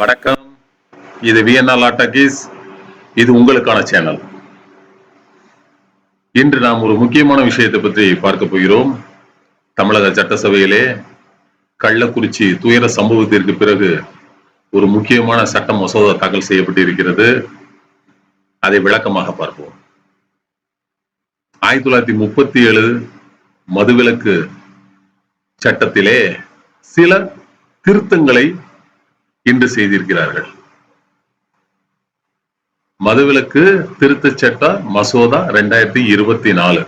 வணக்கம். இது விஎன்ஆர் லாட்டாக்கிஸ் இது உங்களுக்கான சேனல் இன்று நாம் ஒரு முக்கியமான விஷயத்தை பற்றி பார்க்க போகிறோம். தமிழக சட்டசபையிலே கள்ளக்குறிச்சி துயர சம்பவத்திற்கு பிறகு ஒரு முக்கியமான சட்ட மசோதா தாக்கல் செய்யப்பட்டிருக்கிறது. அதை விளக்கமாக பார்ப்போம். ஆயிரத்தி தொள்ளாயிரத்தி முப்பத்தி ஏழு மதுவிலக்கு சட்டத்திலே சில திருத்தங்களை இன்று செய்திருக்கிறார்கள். மதுவிலக்கு திருத்தச் சட்ட மசோதா ரெண்டாயிரத்தி இருபத்தி நாலு.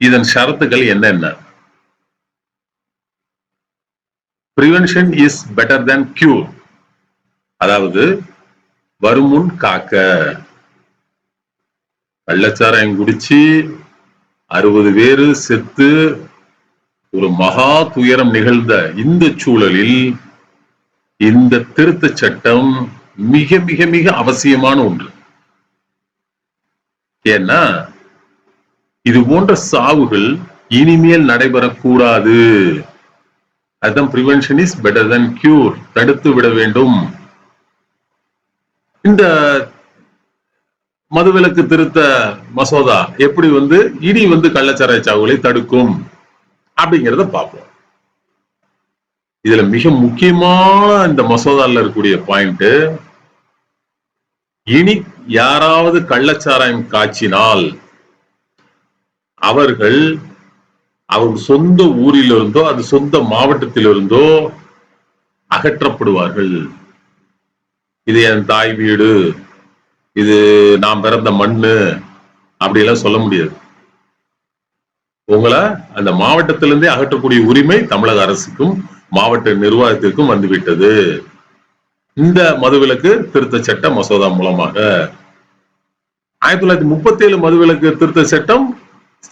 இதன் ஷரத்துகள் என்னென்ன? Prevention is better than cure அதாவது வருமுன் காக்க. கள்ளச்சாராயம் குடிச்சு அறுபது பேரு செத்து ஒரு மகா துயரம் நிகழ்ந்த இந்த சூழலில் இந்த திருத்த சட்டம் மிக மிக மிக அவசியமான ஒன்று. ஏன்னா இது போன்ற சாவுகள் இனிமேல் நடைபெறக்கூடாது. அதுதான் prevention is better than cure தடுத்து விட வேண்டும். இந்த மதுவிலக்கு திருத்த மசோதா எப்படி வந்து இனி வந்து கள்ளச்சாராய சாவுகளை தடுக்கும் அப்படிங்கிறத பார்ப்போம். இதுல மிக முக்கியமான இந்த மசோதால இருக்கக்கூடிய பாயிண்ட் இனி யாராவது கள்ளச்சாராயம் காய்ச்சினால் அவர்கள் அவர் சொந்த ஊரிலிருந்தோ அது சொந்த மாவட்டத்திலிருந்தோ அகற்றப்படுவார்கள். இது என் தாய் வீடு இது நான் பிறந்த மண்ணு அப்படியெல்லாம் சொல்ல முடியாது. உங்களை அந்த மாவட்டத்திலிருந்தே அகற்றக்கூடிய உரிமை தமிழக அரசுக்கும் மாவட்ட நிர்வாகத்திற்கும் வந்துவிட்டது. இந்த மதுவிலக்கு திருத்த சட்ட மசோதா மூலமாக. ஆயிரத்தி தொள்ளாயிரத்தி முப்பத்தி ஏழு மதுவிலக்கு திருத்த சட்டம்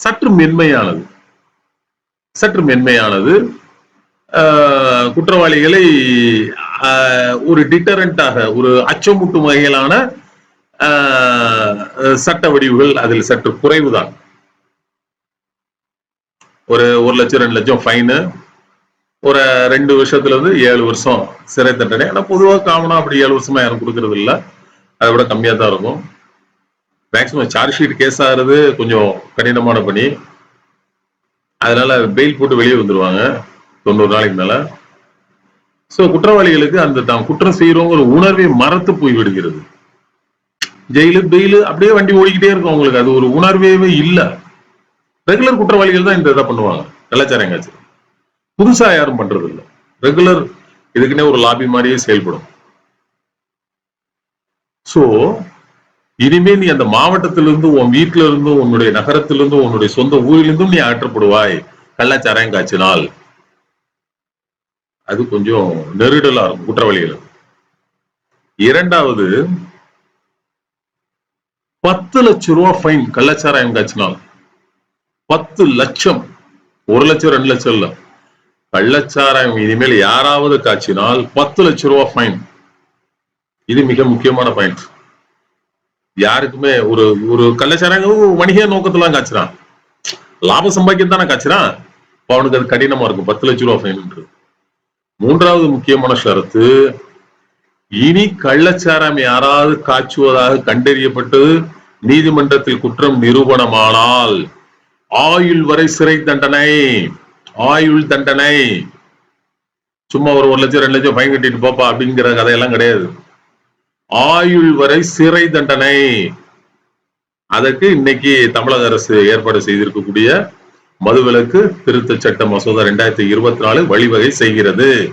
சற்று மென்மையானது. சற்று மென்மையானது. ஆஹ், குற்றவாளிகளை ஆஹ், ஒரு டிட்டரண்டாக ஒரு அச்சமூட்டும் வகையிலான ஆஹ், சட்ட வடிவுகள் அதில் சற்று குறைவுதான். ஒரு ஒரு லட்சம் ரெண்டு லட்சம் ஃபைனு ஒரு ரெண்டு வருஷத்துல இருந்து ஏழு வருஷம் சிறை தண்டனை. ஆனா பொதுவாக காமனா அப்படி ஏழு வருஷமா யாரும் கொடுக்கறது இல்ல. அதை விட கம்மியா தான் இருக்கும். மேக்சிமம் சார்ஜ் ஷீட் கேஸ் ஆகுறது கொஞ்சம் கடினமான பணி. அதனால பெயில் போட்டு வெளியே வந்துருவாங்க. தொண்ணூறு நாளைக்கு மேல. சோ குற்றவாளிகளுக்கு அந்த தான் குற்றம் செய்யறோங்கிற உணர்வை மறத்து போய் விடுகிறது. ஜெயிலு பெயிலு அப்படியே வண்டி ஓடிக்கிட்டே இருக்கும் அவங்களுக்கு. அது ஒரு உணர்வே இல்ல. ரெகுலர் குற்றவாளிகள் தான் இந்த இதை பண்ணுவாங்க. கலாச்சாரம் எங்காச்சும். புதுசா யாரும் பண்றது இல்ல ரெகுலர் இதுக்குன்னே ஒரு லாபி மாதிரியே செயல்படும். சோ இனிமே நீ அந்த மாவட்டத்திலிருந்து உன் வீட்டில இருந்தும் உன்னுடைய நகரத்திலிருந்தும் உன்னுடைய சொந்த ஊரிலிருந்தும் நீ அகற்றப்படுவாய். கள்ளச்சாராயம் காய்ச்சினால். அது கொஞ்சம் நெருடலா இருக்கும் குற்றவாளிகள். இரண்டாவது பத்து லட்சம் ரூபாய் ஃபைன் கள்ளச்சாராயம் காய்ச்சினால். பத்து லட்சம். ஒரு லட்சம் ரெண்டு லட்சம் இல்லை. கள்ளச்சாராயம் இனிமேல் யாராவது காய்ச்சினால் பத்து லட்ச ரூபாய் ஃபைன் இது மிக முக்கியமான பாயிண்ட் யாருக்குமே ஒரு ஒரு கள்ளச்சாராயம் வணிக நோக்கத்துல காய்ச்சிறான். லாபம் சம்பாதிக்க தானே காய்ச்சிறான். அப்ப அவனுக்கு அது கடினமா இருக்கும். பத்து லட்சம் ரூபாய் ஃபைன்ன்றது மூன்றாவது முக்கியமான ஷரத்து இனி கள்ளச்சாராயம் யாராவது காய்ச்சுவதாக கண்டறியப்பட்டு நீதிமன்றத்தில் குற்றம் நிரூபணமானால் ஆயுள் வரை சிறை தண்டனை. ஆயுள் தண்டனை. சும்மா ஒரு ஒரு லட்சம் ரெண்டு லட்சம் ஃபைன் கட்டிட்டு போப்பா அப்படிங்கிற கதையெல்லாம் கிடையாது. ஆயுள் வரை சிறை தண்டனை. அதற்கு இன்னைக்கு தமிழக அரசு ஏற்பாடு செய்திருக்கக்கூடிய மதுவிலக்கு திருத்த சட்ட மசோதா ரெண்டாயிரத்தி இருபத்தி நாலு வழிவகை செய்கிறது.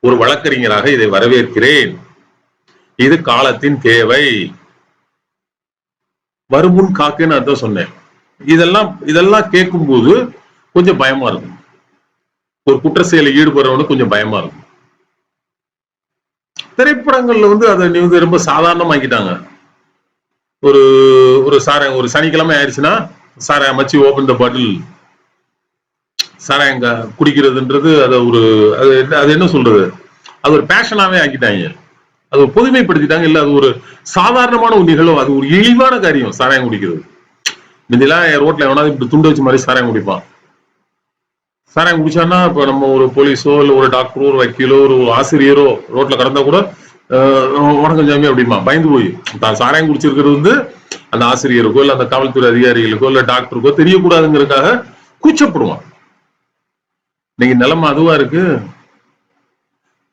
ஒரு வழக்கறிஞராக இதை வரவேற்கிறேன். இது காலத்தின் தேவை. வருமுன் காக்குன்னு அதான் சொன்னேன். இதெல்லாம் இதெல்லாம் கேட்கும்போது கொஞ்சம் பயமா இருக்கும். ஒரு குற்ற செயலில் ஈடுபடுறவனுக்கு கொஞ்சம் பயமா இருக்கும். திரைப்படங்கள்ல வந்து அதை வந்து ரொம்ப சாதாரணமாக்கிட்டாங்க. ஒரு ஒரு சாராயம் ஒரு சனிக்கிழமை ஆயிடுச்சுன்னா சார மச்சி ஓபன் த பாட்டில் சாராயம் க- குடிக்கிறதுன்றது அதை ஒரு அது அது என்ன சொல்றது? அது ஒரு பேஷனாவே ஆக்கிட்டாங்க. அது பொதுமைப்படுத்திட்டாங்க. இல்ல அது ஒரு சாதாரணமான ஒரு நிகழ்வு. அது ஒரு இழிவான காரியம் சாராயம் குடிக்கிறது. முந்திலாம் ரோட்ல எவனாவது இப்படி துண்டு வச்ச மாதிரி சாராயம் குடிப்பான். சாராயம் குடிச்சான்னா இப்ப நம்ம ஒரு போலீஸோ இல்ல ஒரு டாக்டரோ ஒரு வக்கீலோ ஒரு ஆசிரியரோ ரோட்ல கடந்தா கூட அஹ், வணக்கம் அப்படிமா பயந்து போய். சாராயம் குடிச்சிருக்கிறது வந்து அந்த ஆசிரியருக்கோ இல்ல அந்த காவல்துறை அதிகாரிகளுக்கோ இல்ல டாக்டருக்கோ தெரியக்கூடாதுங்கிறதுக்காக கூச்சப்படுவான். இன்னைக்கு நிலைமை அதுவா இருக்கு.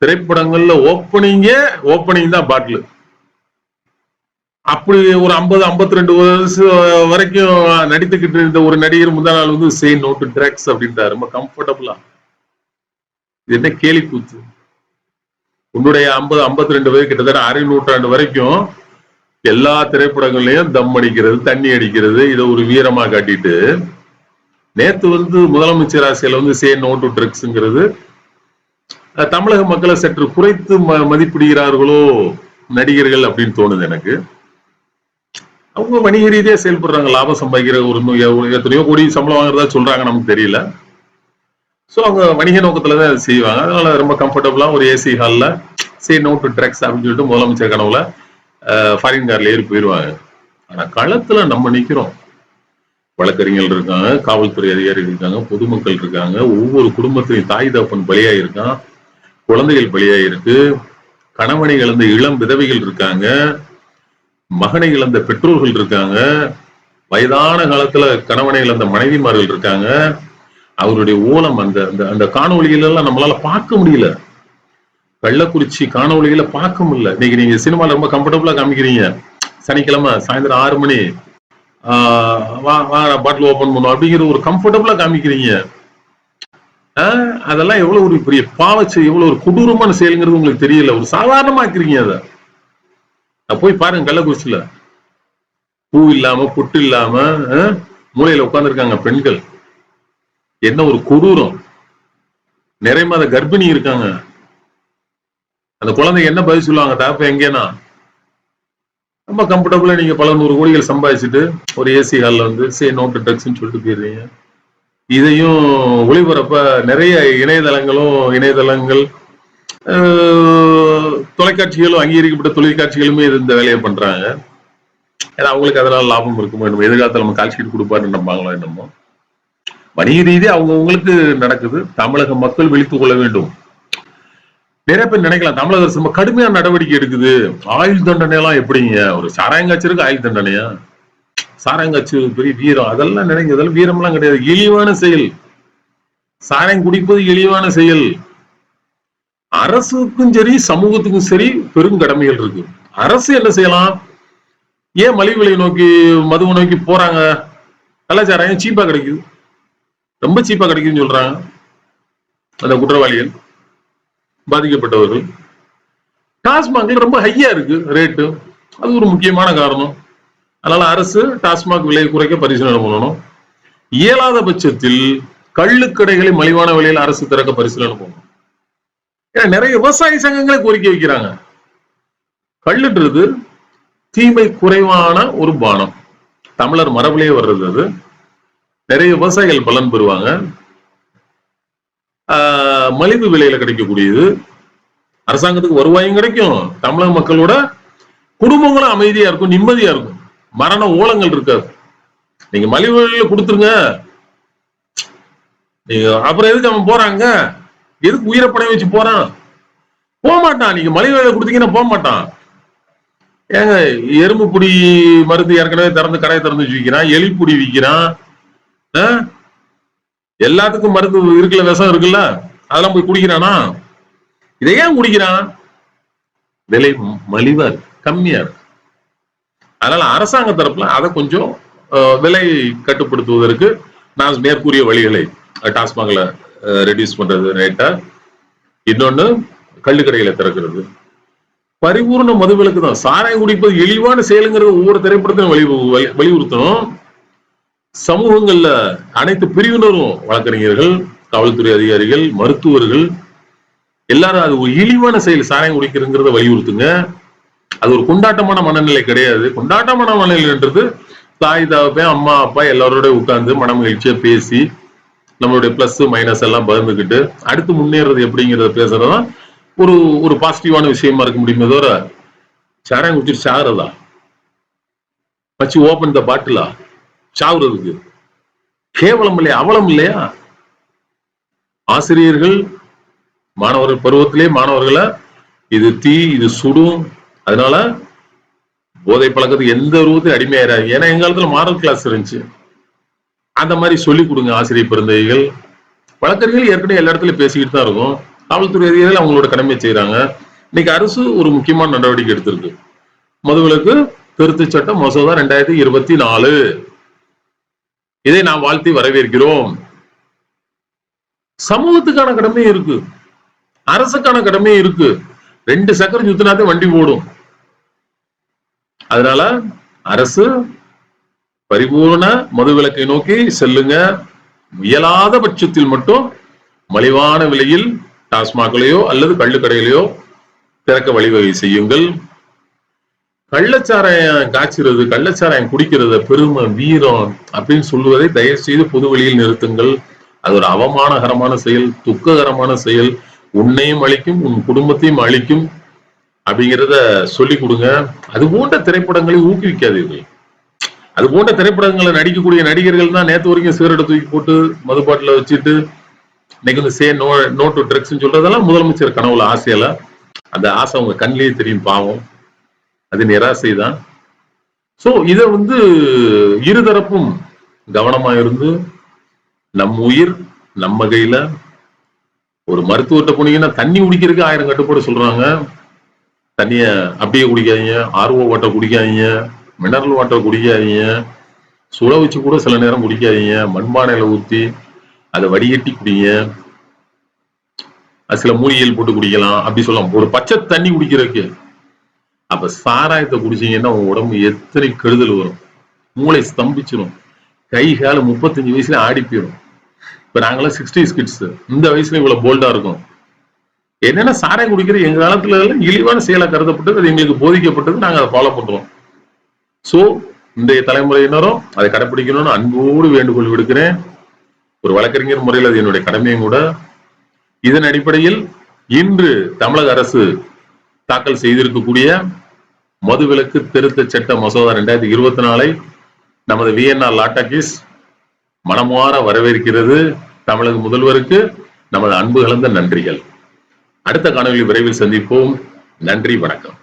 திரைப்படங்கள்ல ஓப்பனிங்கே ஓப்பனிங் தான் பாட்டில். அப்படி ஒரு ஐம்பது 52 ரெண்டு வருஷம் வரைக்கும் நடித்துக்கிட்டு இருந்த ஒரு நடிகர் முதல் நாள் வந்து சே நோட்டு ட்ரக்ஸ் அப்படின்றாரு ரொம்ப கம்ஃபர்டபுளா இது என்ன கேலி கூத்து? உன்னுடைய ஐம்பது 52 ரெண்டு வயது கிட்டத்தட்ட அரை நூற்றாண்டு வரைக்கும் எல்லா திரைப்படங்கள்லயும் தம் அடிக்கிறது தண்ணி அடிக்கிறது இதை ஒரு வீரமா காட்டிட்டு நேத்து வந்து முதலமைச்சர் ஆசையில வந்து சே நோ டு ட்ரக்ஸ்ங்கிறது தமிழக மக்களை சற்று குறைத்து ம- மதிப்பிடுகிறார்களோ நடிகர்கள் அப்படின்னு தோணுது எனக்கு. அவங்க வணிக ரீதியா செயல்படுறாங்க லாபம் சம்பாதிக்கிற ஒரு எத்தனையோ கோடி சம்பளம் வாங்குறதா சொல்றாங்க நமக்கு தெரியல. சோ அவங்க வணிக நோக்கத்துல தான் அதை செய்வாங்க. அதனால ரொம்ப கம்ஃபர்டபுளா ஒரு ஏசி ஹால்ல சரி நோ டு ட்ரக்ஸ் அப்படின்னு சொல்லிட்டு முதலமைச்சர் கனவுல ஃபாரின் கார்ல ஏறி போயிடுவாங்க ஆனா களத்துல நம்ம நிக்கிறோம். வழக்கறிஞர்கள் இருக்காங்க காவல்துறை அதிகாரிகள் இருக்காங்க பொதுமக்கள் இருக்காங்க. ஒவ்வொரு குடும்பத்திலையும் தாய் தகப்பன் பலியாயிருக்கான் குழந்தைகள் பலியாயிருக்கு கணவனை இழந்த இளம் விதவைகள் இருக்காங்க. மகனை இழந்த பெற்றோர்கள் இருக்காங்க. வயதான காலத்துல கணவனை இழந்த மனைவிமார்கள் இருக்காங்க. அவருடைய ஓலம் அந்த அந்த அந்த காணொளிகள் எல்லாம் நம்மளால பார்க்க முடியல. கள்ளக்குறிச்சி காணொளிகளை பார்க்க முடியல. இன்னைக்கு நீங்க சினிமால ரொம்ப கம்ஃபர்டபுளா காமிக்கிறீங்க. சனிக்கிழமை சாயந்தரம் ஆறு மணி. ஆஹ் வா வா பாட்டில் ஓபன் பண்ணுவோம் அப்படிங்கிற ஒரு கம்ஃபர்டபுளா காமிக்கிறீங்க. ஆஹ் அதெல்லாம் எவ்வளவு ஒரு பெரிய பாவச்சு எவ்வளவு ஒரு கொடூரமான செயலுங்கிறது உங்களுக்கு தெரியல. ஒரு சாதாரணமாக்குறீங்க அதை. போய் பாருங்க கள்ளக்குறிச்சியில பூ இல்லாம புட்டு இல்லாம ஆஹ், மூலையில உட்கார்ந்திருக்காங்க பெண்கள். என்ன ஒரு கொடூரம். நிறைய மாத கர்ப்பிணி இருக்காங்க. அந்த குழந்தை என்ன பதில் சொல்லுவாங்க தாப்ப எங்கேனா? ரொம்ப கம்ஃபர்டபுளா நீங்க பல நூறு கோடிகள் சம்பாதிச்சுட்டு ஒரு ஏசி ஹாலில் வந்து சே நோட்டு ட்ரக்ஸ்ன்னு சொல்லிட்டு போயிடுறீங்க. இதையும் ஒளிபரப்ப நிறைய இணையதளங்களும் இணையதளங்கள் தொலைக்காட்சிகளும் அங்கீகரிக்கப்பட்ட தொலைக்காட்சிகளுமே இந்த வேலையை பண்றாங்க. ஏன்னா அவங்களுக்கு அதனால லாபம் இருக்குமோ என்னமோ எதிர்காலத்தில் நம்ம கால் ஷீட் கொடுப்பாருன்னு நம்பாங்களோ என்னமோ. வணிக ரீதி அவங்கவுங்களுக்கு நடக்குது. தமிழக மக்கள் விழித்துக் கொள்ள வேண்டும். நிறைய பேர் நினைக்கலாம் தமிழக அரசு ரொம்ப கடுமையான நடவடிக்கை எடுக்குது. ஆயுள் தண்டனை எல்லாம் எப்படிங்க? ஒரு சாராயங்காய்ச்சலுக்கு ஆயுள் தண்டனையா? சாராயங்காய்ச்சி பெரிய வீரம். அதெல்லாம் நினைங்க அதெல்லாம் வீரம்லாம் கிடையாது. இழிவான செயல். சாராயம் குடிப்பது இழிவான செயல். அரசுக்கும் சரி சமூகத்துக்கும் சரி பெரும் கடமைகள் இருக்கு. அரசு என்ன செய்யலாம்? ஏன் மலிவு விலை நோக்கி மதுவை நோக்கி போறாங்க? கலாச்சாரம் சீப்பா கிடைக்குது? ரொம்ப சீப்பா கிடைக்குதுன்னு சொல்றாங்க. அந்த குற்றவாளிகள் பாதிக்கப்பட்டவர்கள். டாஸ்மாக்ல ரொம்ப ஹையா இருக்கு ரேட்டு அது ஒரு முக்கியமான காரணம். அதனால அரசு டாஸ்மாக் விலையை குறைக்க பரிசீலனை பண்ணணும். இயலாத பட்சத்தில் கள்ளுக்கடைகளை மலிவான விலையில் அரசு திறக்க பரிசீலனை பண்ணணும். ஏன்னா நிறைய விவசாய சங்கங்களை கோரிக்கை வைக்கிறாங்க. கல்லுன்றது தீமை குறைவான ஒரு பானம். தமிழர் மரபிலேயே வர்றது அது. நிறைய விவசாயிகள் பலன் பெறுவாங்க. ஆஹ் மலிவு விலையில கிடைக்கக்கூடியது. அரசாங்கத்துக்கு வருவாயும் கிடைக்கும். தமிழக மக்களோட குடும்பங்களும் அமைதியா இருக்கும் நிம்மதியா இருக்கும். மரண ஓலங்கள் இருக்காது. நீங்க மலிவு விலையில கொடுத்துருங்க. நீங்க அப்புறம் எதுக்கு அவன் போறாங்க? எதுக்கு உயிரை பணைய வச்சு போறான்? போக மாட்டான் நீங்க மலிவு வேலை கொடுத்தீங்கன்னா போக மாட்டான் ஏங்க எறும்பு புடி மருந்து ஏற்கனவே திறந்து கடையை திறந்து வச்சு விற்கிறான் எலிப்புடி விற்கிறான். எல்லாத்துக்கும் மருந்து இருக்குல்ல விஷம் இருக்குல்ல? அதெல்லாம் போய் குடிக்கிறானா? இதை ஏன் குடிக்கிறான்? விலை மலிவா இருக்கு கம்மியா இருக்கு. அதனால அரசாங்க தரப்புல அதை கொஞ்சம் விலை கட்டுப்படுத்துவதற்கு நான் மேற்கூறிய வழிகளை டாஸ்மாக்ல ரெடியூஸ் பண்றது ரேட்டா இன்னொன்னு கள்ளுக்கடைகளை திறக்கிறது. பரிபூர்ண மதுவிலக்கு தான். சாராயம் குடிப்பது இழிவான செயலுங்கிறது ஒவ்வொரு திரைப்படத்தையும் வலி வலியுறுத்தணும் சமூகங்கள்ல அனைத்து பிரிவினரும் வழக்கறிஞர்கள் காவல்துறை அதிகாரிகள் மருத்துவர்கள் எல்லாரும் அது ஒரு இழிவான செயல் சாராயம் குடிக்கிறதுங்கிறத வலியுறுத்துங்க. அது ஒரு கொண்டாட்டமான மனநிலை கிடையாது. கொண்டாட்டமான மனநிலைன்றது தாய் தகப்பன் அம்மா அப்பா எல்லாரோட உட்கார்ந்து மன மகிழ்ச்சியா பேசி நம்மளுடைய பிளஸ் மைனஸ் எல்லாம் பகிர்ந்துக்கிட்டு அடுத்து முன்னேறது எப்படிங்கிறத பேசுறதா ஒரு ஒரு பாசிட்டிவான விஷயமா இருக்க முடியுமே தவிர சாராயம் குடிச்சிட்டு சாகிறதா? வச்சு ஓபன் த பாட்டிலா சாவுறதுக்கு. கேவலம் இல்லையா? அவலம் இல்லையா? ஆசிரியர்கள் மாணவர்கள் பருவத்திலே மாணவர்களை இது தீ இது சுடும். அதனால போதை பழக்கத்துக்கு எந்த உருவத்தையும் அடிமையாயிராது ஏன்னா எங்க காலத்துல மாடல் கிளாஸ் இருந்துச்சு. அந்த மாதிரி சொல்லி கொடுங்க ஆசிரியர் பிறந்தைகள் வழக்கறிஞர்கள் ஏற்கனவே எல்லா இடத்துலயும் பேசிக்கிட்டு தான் இருக்கும். காவல்துறை அதிகாரிகள் அவங்களோட கடமையை செய்யறாங்க இன்னைக்கு அரசு ஒரு முக்கியமான நடவடிக்கை எடுத்திருக்கு. மதுவிலக்கு திருத்த சட்டம் மசோதா ரெண்டாயிரத்தி இருபத்தி நாலு. இதை நாம் வாழ்த்தி வரவேற்கிறோம். சமூகத்துக்கான கடமை இருக்கு. அரசுக்கான கடமை இருக்கு. ரெண்டு சக்கரம் சுத்தினாதே வண்டி போடும் அதனால அரசு பரிபூர்ண மதுவிலக்கை நோக்கி செல்லுங்க. இயலாத பட்சத்தில் மட்டும் மலிவான விலையில் டாஸ்மாக்லேயோ அல்லது கள்ளுக்கடையிலையோ திறக்க வழிவகை செய்யுங்கள். கள்ளச்சாராயம் காய்ச்சிறது கள்ளச்சாராயம் குடிக்கிறது பெருமை வீரம் அப்படின்னு சொல்லுவதை தயவு செய்து பொது வழியில் நிறுத்துங்கள். அது ஒரு அவமானகரமான செயல் துக்ககரமான செயல். உன்னையும் அழிக்கும் உன் குடும்பத்தையும் அழிக்கும் அப்படிங்கிறத சொல்லிக் கொடுங்க. அது போன்ற திரைப்படங்களை ஊக்குவிக்காதீர்கள். அது போன்ற திரைப்படங்களை நடிக்கக்கூடிய நடிகர்கள் தான் நேற்று வரைக்கும் சிகரெட்டை தூக்கி போட்டு மதுபாட்டில வச்சுட்டு இன்னைக்கு வந்து say no no to drugs சொல்றதெல்லாம் முதலமைச்சர் கனவுல ஆசையில. அந்த ஆசை அவங்க கண்ணிலேயே தெரியும் பாவம். அது நிராசை தான் ஸோ இதை வந்து இருதரப்பும் கவனமா இருந்து நம் உயிர் நம்ம கையில ஒரு மருத்துவர்கிட்ட போனீங்கன்னா தண்ணி குடிக்கிறதுக்கு ஆயிரம் கட்டுப்பாடு சொல்றாங்க. தண்ணிய அப்படியே குடிக்காதீங்க ஆர்வ ஓட்ட குடிக்காதீங்க. Mineral water குடிக்காதீங்க. சுட வச்சு கூட சில நேரம் குடிக்காதீங்க. மண்பானையில ஊத்தி அதை வடிகட்டி குடிங்க. சில மூலிகைகள் போட்டு குடிக்கலாம். அப்படி சொல்லலாம். ஒரு பச்சை தண்ணி குடிக்கிறதுக்கு. அப்ப சாராயத்தை குடிச்சீங்கன்னா உங்க உடம்பு எத்தனை கெடுதல் வரும். மூளை ஸ்தம்பிச்சிடும் கை கால முப்பத்தஞ்சு வயசுல ஆடி போயிடும் இப்ப நாங்களாம் சிக்ஸ்டி கிட்ஸ் இந்த வயசுல இவ்வளவு போல்டா இருக்கும். என்னென்ன சாராயம் குடிக்கிற எங்க காலத்துல எல்லாம் இழிவான செயலா கருதப்பட்டது. அது எங்களுக்கு போதிக்கப்பட்டது. நாங்க அதை ஃபாலோ பண்றோம். சோ இன்றைய தலைமுறையினரும் அதை கடைபிடிக்கணும்னு அன்போடு வேண்டுகோள் விடுக்கிறேன். ஒரு வழக்கறிஞர் முறையில் அது என்னுடைய கடமையும் கூட. இதன் அடிப்படையில் இன்று தமிழக அரசு தாக்கல் செய்திருக்கக்கூடிய மதுவிலக்கு திருத்த சட்ட மசோதா ரெண்டாயிரத்தி இருபத்தி நாலை நமது விஎன்ஆர் லாட்டாக்கிஸ் மனமாற வரவேற்கிறது தமிழக முதல்வருக்கு. நமது அன்பு கலந்த நன்றிகள். அடுத்த காணொலி விரைவில் சந்திப்போம். நன்றி வணக்கம்.